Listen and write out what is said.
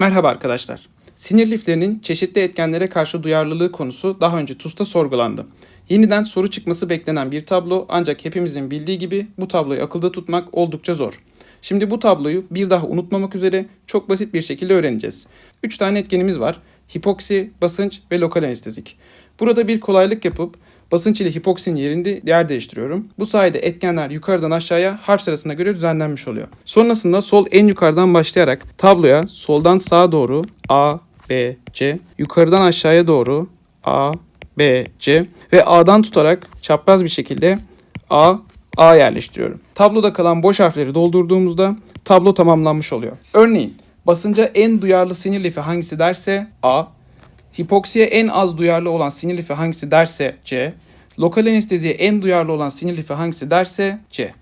Merhaba arkadaşlar. Sinir liflerinin çeşitli etkenlere karşı duyarlılığı konusu daha önce TUS'ta sorgulandı. Yeniden soru çıkması beklenen bir tablo ancak hepimizin bildiği gibi bu tabloyu akılda tutmak oldukça zor. Şimdi bu tabloyu bir daha unutmamak üzere çok basit bir şekilde öğreneceğiz. 3 tane etkenimiz var. Hipoksi, basınç ve lokal anestezik. Burada bir kolaylık yapıp basınç ile hipoksinin yerini yer değiştiriyorum. Bu sayede etkenler yukarıdan aşağıya harf sırasına göre düzenlenmiş oluyor. Sonrasında sol en yukarıdan başlayarak tabloya soldan sağa doğru A, B, C, yukarıdan aşağıya doğru A, B, C ve A'dan tutarak çapraz bir şekilde A, A yerleştiriyorum. Tabloda kalan boş harfleri doldurduğumuzda tablo tamamlanmış oluyor. Örneğin basınca en duyarlı sinir lifi hangisi derse A, hipoksiye en az duyarlı olan sinir lifi hangisi derse C, lokal anesteziye en duyarlı olan sinir lifi hangisi derse C.